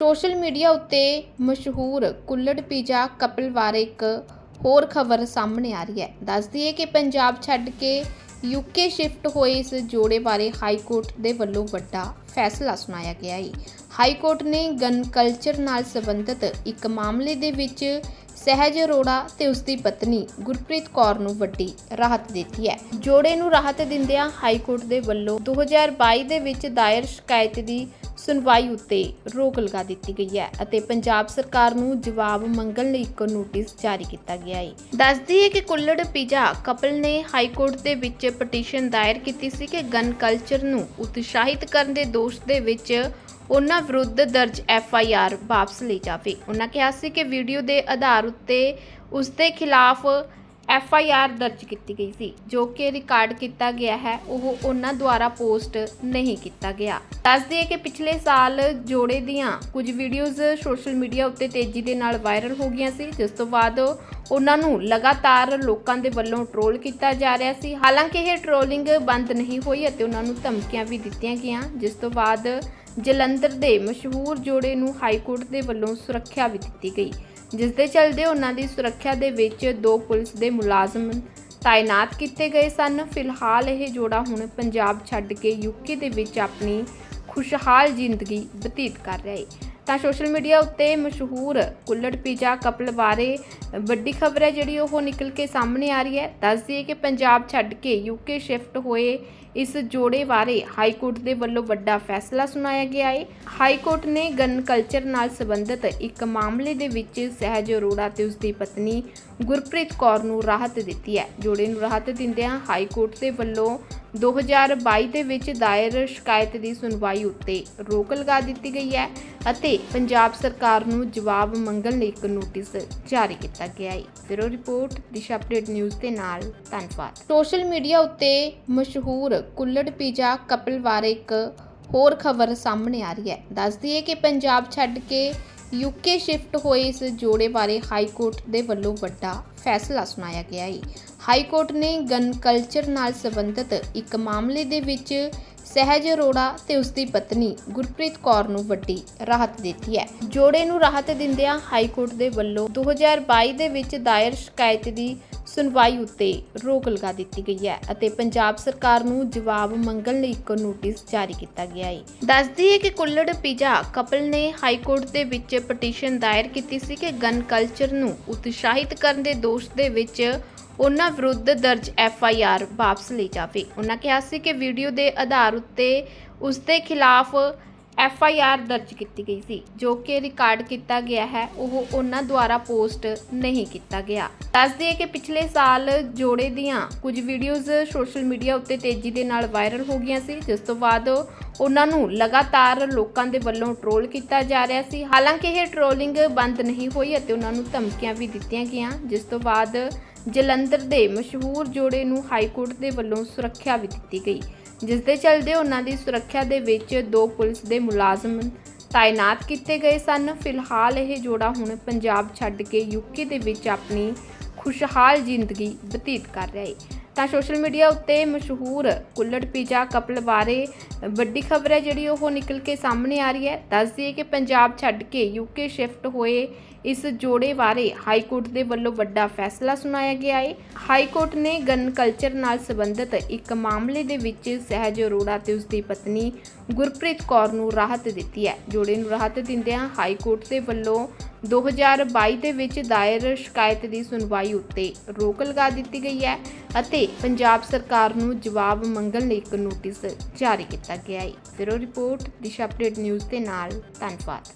Social media ਉੱਤੇ ਮਸ਼ਹੂਰ ਕੁੱਲੜ pizza couple ਬਾਰੇ ਇੱਕ ਹੋਰ ਖਬਰ ਸਾਹਮਣੇ ਆ ਰਹੀ ਹੈ। ਦੱਸਦੀ ਹੈ ਕਿ ਪੰਜਾਬ ਛੱਡ ਕੇ ਯੂਕੇ ਸ਼ਿਫਟ ਹੋਏ ਇਸ ਜੋੜੇ ਬਾਰੇ ਹਾਈ ਕੋਰਟ ਦੇ ਵੱਲੋਂ ਵੱਡਾ ਫੈਸਲਾ ਸੁਣਾਇਆ ਗਿਆ ਹੈ। ਹਾਈ ਕੋਰਟ ਨੇ ਗਨ ਕਲਚਰ ਨਾਲ ਸੰਬੰਧਿਤ ਇੱਕ ਮਾਮਲੇ ਦੇ ਵਿੱਚ ਸਹਿਜ ਅਰੋੜਾ ਤੇ ਉਸ ਦੀ ਪਤਨੀ ਗੁਰਪ੍ਰੀਤ ਕੌਰ ਨੂੰ ਵੱਡੀ ਰਾਹਤ ਦਿੱਤੀ ਹੈ। ਜੋੜੇ ਨੂੰ ਰਾਹਤ ਦਿੰਦਿਆਂ ਹਾਈ ਕੋਰਟ ਦੇ ਵੱਲੋਂ 2022 ਦੇ ਵਿੱਚ ਦਾਇਰ ਸ਼ਿਕਾਇਤ ਦੀ ਸੁਣਵਾਈ ਉੱਤੇ ਰੋਕ ਲਗਾ ਦਿੱਤੀ ਗਈ ਹੈ ਅਤੇ ਪੰਜਾਬ ਸਰਕਾਰ ਨੂੰ ਜਵਾਬ ਮੰਗਣ ਲਈ ਇੱਕ ਨੋਟਿਸ ਜਾਰੀ ਕੀਤਾ ਗਿਆ ਹੈ। ਦੱਸਦੀ ਹੈ ਕਿ ਕੁੱਲੜ ਪੀਜ਼ਾ ਕਪਲ ਨੇ ਹਾਈ ਕੋਰਟ ਦੇ ਵਿੱਚ ਪਟੀਸ਼ਨ ਦਾਇਰ ਕੀਤੀ ਸੀ ਕਿ ਗਨ ਕਲਚਰ ਨੂੰ ਉਤਸ਼ਾਹਿਤ ਕਰਨ ਦੇ ਦੋਸ਼ ਦੇ ਵਿੱਚ ਉਹਨਾਂ ਵਿਰੁੱਧ ਦਰਜ ਐਫ ਆਈ ਆਰ ਵਾਪਸ ਲਈ ਜਾਵੇ। ਉਹਨਾਂ ਕਿਹਾ ਸੀ ਕਿ ਵੀਡੀਓ ਦੇ ਆਧਾਰ ਉੱਤੇ ਉਸ ਦੇ ਖਿਲਾਫ ਐਫ ਆਈ ਆਰ ਦਰਜ ਕੀਤੀ ਗਈ ਸੀ, ਜੋ ਕਿ ਰਿਕਾਰਡ ਕੀਤਾ ਗਿਆ ਹੈ, ਉਹ ਉਹਨਾਂ ਦੁਆਰਾ ਪੋਸਟ ਨਹੀਂ ਕੀਤਾ ਗਿਆ। ਦੱਸਦੀ ਹੈ ਕਿ ਪਿਛਲੇ ਸਾਲ ਜੋੜੇ ਦੀਆਂ ਕੁਝ ਵੀਡੀਓਜ਼ ਸੋਸ਼ਲ ਮੀਡੀਆ ਉੱਤੇ ਤੇਜ਼ੀ ਦੇ ਨਾਲ ਵਾਇਰਲ ਹੋ ਗਈਆਂ ਸੀ, ਜਿਸ ਤੋਂ ਬਾਅਦ ਉਹਨਾਂ ਨੂੰ ਲਗਾਤਾਰ ਲੋਕਾਂ ਦੇ ਵੱਲੋਂ ਟ੍ਰੋਲ ਕੀਤਾ ਜਾ ਰਿਹਾ ਸੀ। ਹਾਲਾਂਕਿ ਇਹ ਟ੍ਰੋਲਿੰਗ ਬੰਦ ਨਹੀਂ ਹੋਈ ਅਤੇ ਉਹਨਾਂ ਨੂੰ ਧਮਕੀਆਂ ਵੀ ਦਿੱਤੀਆਂ ਗਈਆਂ, ਜਿਸ ਤੋਂ ਬਾਅਦ ਜਲੰਧਰ ਦੇ ਮਸ਼ਹੂਰ ਜੋੜੇ ਨੂੰ ਹਾਈ ਕੋਰਟ ਦੇ ਵੱਲੋਂ ਸੁਰੱਖਿਆ ਵੀ ਦਿੱਤੀ ਗਈ। ਜਿਸ ਦੇ ਚਲਦੇ ਉਹਨਾਂ ਦੀ ਸੁਰੱਖਿਆ ਦੇ ਵਿੱਚ ਦੋ ਪੁਲਿਸ ਦੇ ਮੁਲਾਜ਼ਮ ਤਾਇਨਾਤ ਕੀਤੇ ਗਏ ਸਨ। ਫਿਲਹਾਲ ਇਹ ਜੋੜਾ ਹੁਣ ਪੰਜਾਬ ਛੱਡ ਕੇ ਯੂਕੇ ਦੇ ਵਿੱਚ ਆਪਣੀ ਖੁਸ਼ਹਾਲ ਜ਼ਿੰਦਗੀ ਬਤੀਤ ਕਰ ਰਿਹਾ ਹੈ। ਤਾਂ ਸੋਸ਼ਲ ਮੀਡੀਆ ਉੱਤੇ ਮਸ਼ਹੂਰ ਕੁੱਲੜ ਪੀਜ਼ਾ ਕਪਲ ਬਾਰੇ ਵੱਡੀ ਖਬਰ ਹੈ ਜਿਹੜੀ ਉਹ ਨਿਕਲ ਕੇ ਸਾਹਮਣੇ ਆ ਰਹੀ ਹੈ। ਦੱਸਦੀ ਹੈ ਕਿ ਪੰਜਾਬ ਛੱਡ ਕੇ ਯੂਕੇ ਸ਼ਿਫਟ ਹੋਏ ਇਸ ਜੋੜੇ ਬਾਰੇ ਹਾਈ ਕੋਰਟ ਦੇ ਵੱਲੋਂ ਵੱਡਾ ਫੈਸਲਾ ਸੁਣਾਇਆ ਗਿਆ ਹੈ। ਹਾਈ ਕੋਰਟ ਨੇ ਗਨ ਕਲਚਰ ਨਾਲ ਸੰਬੰਧਿਤ ਇੱਕ ਮਾਮਲੇ ਦੇ ਵਿੱਚ ਸਹਿਜ ਅਰੋੜਾ ਤੇ ਉਸ ਦੀ ਪਤਨੀ ਗੁਰਪ੍ਰੀਤ ਕੌਰ ਨੂੰ ਰਾਹਤ ਦਿੱਤੀ ਹੈ। ਜੋੜੇ ਨੂੰ ਰਾਹਤ ਦਿੰਦਿਆਂ ਹਾਈ ਕੋਰਟ ਦੇ ਵੱਲੋਂ 2022 ਦੇ ਵਿੱਚ ਦਾਇਰ ਸ਼ਿਕਾਇਤ ਦੀ ਸੁਣਵਾਈ ਉੱਤੇ ਰੋਕ ਲਗਾ ਦਿੱਤੀ ਗਈ ਹੈ ਅਤੇ ਪੰਜਾਬ ਸਰਕਾਰ ਨੂੰ ਜਵਾਬ ਮੰਗਣ ਲਈ ਇੱਕ ਨੋਟਿਸ ਜਾਰੀ ਕੀਤਾ ਗਿਆ ਹੈ। Bureau report, Disha update news ਦੇ ਨਾਲ ਧੰਨਵਾਦ। ਸੋਸ਼ਲ ਮੀਡੀਆ ਉੱਤੇ ਮਸ਼ਹੂਰ ਕੁੱਲੜ ਪੀਜ਼ਾ ਕਪਲ ਬਾਰੇ ਇੱਕ ਹੋਰ ਖਬਰ ਸਾਹਮਣੇ ਆ ਰਹੀ ਹੈ। ਦੱਸਦੀ ਹੈ ਕਿ ਪੰਜਾਬ ਛੱਡ ਕੇ ਯੂਕੇ ਸ਼ਿਫਟ ਹੋਏ ਇਸ ਜੋੜੇ ਬਾਰੇ ਹਾਈ ਕੋਰਟ ਦੇ ਵੱਲੋਂ ਵੱਡਾ ਫੈਸਲਾ ਸੁਣਾਇਆ ਗਿਆ ਹੈ ਹਾਈ ਕੋਰਟ ਨੇ ਗਨ ਕਲਚਰ ਨਾਲ ਸੰਬੰਧਿਤ ਇੱਕ ਮਾਮਲੇ ਦੇ ਵਿੱਚ ਸਹਿਜ ਅਰੋੜਾ ਤੇ ਉਸ ਦੀ ਪਤਨੀ ਗੁਰਪ੍ਰੀਤ ਕੌਰ ਨੂੰ ਵੱਡੀ ਰਾਹਤ ਦਿੱਤੀ ਹੈ। ਜੋੜੇ ਨੂੰ ਰਾਹਤ ਦਿੰਦਿਆਂ ਹਾਈ ਕੋਰਟ ਦੇ ਵੱਲੋਂ 2022 ਦੇ ਵਿੱਚ ਦਾਇਰ ਸ਼ਿਕਾਇਤ ਦੀ ਸੁਣਵਾਈ ਉੱਤੇ ਰੋਕ ਲਗਾ ਦਿੱਤੀ ਗਈ ਹੈ ਅਤੇ ਪੰਜਾਬ ਸਰਕਾਰ ਨੂੰ ਜਵਾਬ ਮੰਗਣ ਲਈ ਇੱਕ ਨੋਟਿਸ ਜਾਰੀ ਕੀਤਾ ਗਿਆ ਹੈ। ਦੱਸਦੀ ਹੈ ਕਿ ਕੁੱਲੜ ਪੀਜ਼ਾ ਕਪਲ ਨੇ ਹਾਈ ਕੋਰਟ ਦੇ ਵਿੱਚ ਪਟੀਸ਼ਨ ਦਾਇਰ ਕੀਤੀ ਸੀ ਕਿ ਗਨ ਕਲਚਰ ਨੂੰ ਉਤਸ਼ਾਹਿਤ ਕਰਨ ਦੇ ਦੋਸ਼ ਦੇ ਵਿੱਚ ਉਹਨਾਂ ਵਿਰੁੱਧ ਦਰਜ ਐਫ ਆਈ ਆਰ ਵਾਪਸ ਲਈ ਜਾਵੇ। ਉਹਨਾਂ ਕਿਹਾ ਸੀ ਕਿ ਵੀਡੀਓ ਦੇ ਆਧਾਰ ਉੱਤੇ ਉਸ ਦੇ ਖਿਲਾਫ ਐਫ ਆਈ ਆਰ ਦਰਜ ਕੀਤੀ ਗਈ ਸੀ, ਜੋ ਕਿ ਰਿਕਾਰਡ ਕੀਤਾ ਗਿਆ ਹੈ, ਉਹ ਉਹਨਾਂ ਦੁਆਰਾ ਪੋਸਟ ਨਹੀਂ ਕੀਤਾ ਗਿਆ। ਦੱਸਦੀ ਹੈ ਕਿ ਪਿਛਲੇ ਸਾਲ ਜੋੜੇ ਦੀਆਂ ਕੁਝ ਵੀਡੀਓਜ਼ ਸੋਸ਼ਲ ਮੀਡੀਆ ਉੱਤੇ ਤੇਜ਼ੀ ਦੇ ਨਾਲ ਵਾਇਰਲ ਹੋ ਗਈਆਂ ਸੀ, ਜਿਸ ਤੋਂ ਬਾਅਦ ਉਹਨਾਂ ਨੂੰ ਲਗਾਤਾਰ ਲੋਕਾਂ ਦੇ ਵੱਲੋਂ ਟ੍ਰੋਲ ਕੀਤਾ ਜਾ ਰਿਹਾ ਸੀ। ਹਾਲਾਂਕਿ ਇਹ ਟ੍ਰੋਲਿੰਗ ਬੰਦ ਨਹੀਂ ਹੋਈ ਅਤੇ ਉਹਨਾਂ ਨੂੰ ਧਮਕੀਆਂ ਵੀ ਦਿੱਤੀਆਂ ਗਈਆਂ, ਜਿਸ ਤੋਂ ਬਾਅਦ ਜਲੰਧਰ ਦੇ ਮਸ਼ਹੂਰ ਜੋੜੇ ਨੂੰ ਹਾਈ ਕੋਰਟ ਦੇ ਵੱਲੋਂ ਸੁਰੱਖਿਆ ਵੀ ਦਿੱਤੀ ਗਈ ਜਿਸ ਦੇ ਚਲਦੇ ਉਹਨਾਂ ਦੀ ਸੁਰੱਖਿਆ ਦੇ ਵਿੱਚ ਦੋ ਪੁਲਿਸ ਦੇ ਮੁਲਾਜ਼ਮ ਤਾਇਨਾਤ ਕੀਤੇ ਗਏ ਸਨ। ਫਿਲਹਾਲ ਇਹ ਜੋੜਾ ਹੁਣ ਪੰਜਾਬ ਛੱਡ ਕੇ ਯੂਕੇ ਦੇ ਵਿੱਚ ਆਪਣੀ ਖੁਸ਼ਹਾਲ ਜ਼ਿੰਦਗੀ ਬਤੀਤ ਕਰ ਰਿਹਾ ਹੈ। ਤਾਂ ਸੋਸ਼ਲ ਮੀਡੀਆ ਉੱਤੇ ਮਸ਼ਹੂਰ ਕੁੱਲੜ ਪੀਜ਼ਾ ਕਪਲ ਬਾਰੇ ਵੱਡੀ ਖਬਰ ਹੈ ਜਿਹੜੀ ਉਹ ਨਿਕਲ ਕੇ ਸਾਹਮਣੇ ਆ ਰਹੀ ਹੈ। ਦੱਸਦੀ ਹੈ ਕਿ ਪੰਜਾਬ ਛੱਡ ਕੇ ਯੂਕੇ ਸ਼ਿਫਟ ਹੋਏ ਇਸ ਜੋੜੇ ਬਾਰੇ ਹਾਈ ਕੋਰਟ ਦੇ ਵੱਲੋਂ ਵੱਡਾ ਫੈਸਲਾ ਸੁਣਾਇਆ ਗਿਆ ਹੈ। ਹਾਈ ਕੋਰਟ ਨੇ ਗਨ ਕਲਚਰ ਨਾਲ ਸੰਬੰਧਿਤ ਇੱਕ ਮਾਮਲੇ ਦੇ ਵਿੱਚ ਸਹਿਜ ਅਰੋੜਾ ਤੇ ਉਸ ਦੀ ਪਤਨੀ ਗੁਰਪ੍ਰੀਤ ਕੌਰ ਨੂੰ ਰਾਹਤ ਦਿੱਤੀ ਹੈ। ਜੋੜੇ ਨੂੰ ਰਾਹਤ ਦਿੰਦਿਆਂ ਹਾਈ ਕੋਰਟ ਦੇ ਵੱਲੋਂ 2022 ਦੇ ਵਿੱਚ ਦਾਇਰ ਸ਼ਿਕਾਇਤ ਦੀ ਸੁਣਵਾਈ ਉੱਤੇ ਰੋਕ ਲਗਾ ਦਿੱਤੀ ਗਈ ਹੈ ਅਤੇ ਪੰਜਾਬ ਸਰਕਾਰ ਨੂੰ ਜਵਾਬ ਮੰਗਣ ਲਈ ਇੱਕ ਨੋਟਿਸ ਜਾਰੀ ਕੀਤਾ ਗਿਆ ਹੈ। Bureau report, Disha update news ਦੇ ਨਾਲ, ਧੰਨਵਾਦ।